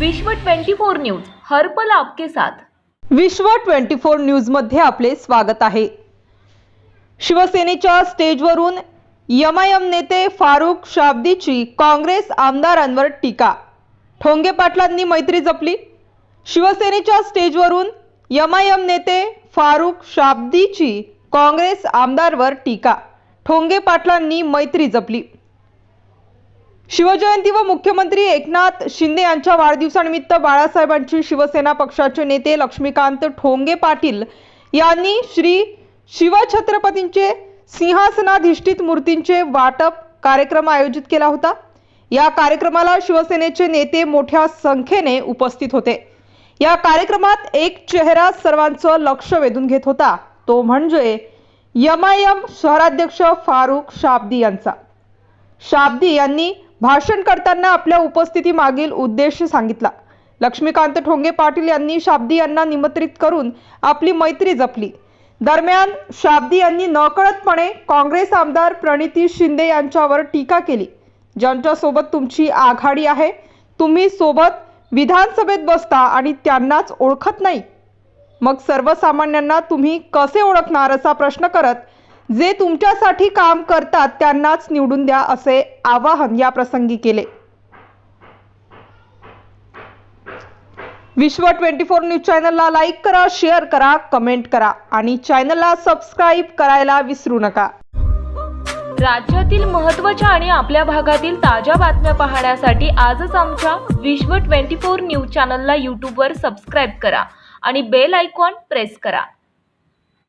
विश्व 24 न्यूज हरपल आपके साथ. विश्व 24 न्यूजमध्ये आपले स्वागत आहे. शिवसेनेच्या स्टेजवरून एमआयएम नेते फारुख शाब्दीची काँग्रेस आमदारांवर टीका. ठोंगे पाटलांनी मैत्री जपली. शिवसेनेच्या स्टेजवरून एमआयएम नेते फारुख शाब्दीची काँग्रेस आमदारवर टीका. ठोंगे पाटलांनी मैत्री जपली. शिवजयंती व मुख्यमंत्री एकनाथ शिंदे यांच्या वाढदिवसानिमित्त बाळासाहेबांची शिवसेना पक्षाचे नेते लक्ष्मीकांत ठोंगे पाटील यांनी श्री शिवछत्रपतींचे सिंहासनाधिष्ठित मूर्तींचे वाटप कार्यक्रम आयोजित केला होता. या कार्यक्रमाला शिवसेनेचे नेते मोठ्या संख्येने उपस्थित होते. या कार्यक्रमात एक चेहरा सर्वांचं लक्ष वेधून घेत होता. तो म्हणजे यमायम शहराध्यक्ष फारुख शाब्दी यांचा. शाब्दी यांनी भाषण करताना आपल्या उपस्थितीमागील उद्देश सांगितला. लक्ष्मीकांत ठोंगे पाटील यांनी शाब्दी यांना निमंत्रित करून आपली मैत्री जपली. दरम्यान शाब्दी यांनी नकळतपणे काँग्रेस आमदार प्रणिती शिंदे यांच्यावर टीका केली. ज्यांच्यासोबत तुमची आघाडी आहे तुम्ही सोबत विधानसभेत बसता आणि त्यांनाच ओळखत नाही. मग सर्वसामान्यांना तुम्ही कसे ओळखणार असा प्रश्न करत जे तुमच्यासाठी काम करतात त्यांनाच निवडून द्या असे आवाहन या प्रसंगी केले. विश्व ट्वेंटी फोर न्यूज चॅनलला लाईक करा शेअर करा कमेंट करा आणि चॅनलला सबस्क्राईब करायला विसरू नका. राज्यातील महत्त्वाच्या आणि आपल्या भागातील ताज्या बातम्या पाहण्यासाठी आजच आमच्या विश्व 24 न्यूज चॅनलला यूट्यूबवर सबस्क्राईब करा आणि बेल आयकॉन प्रेस करा.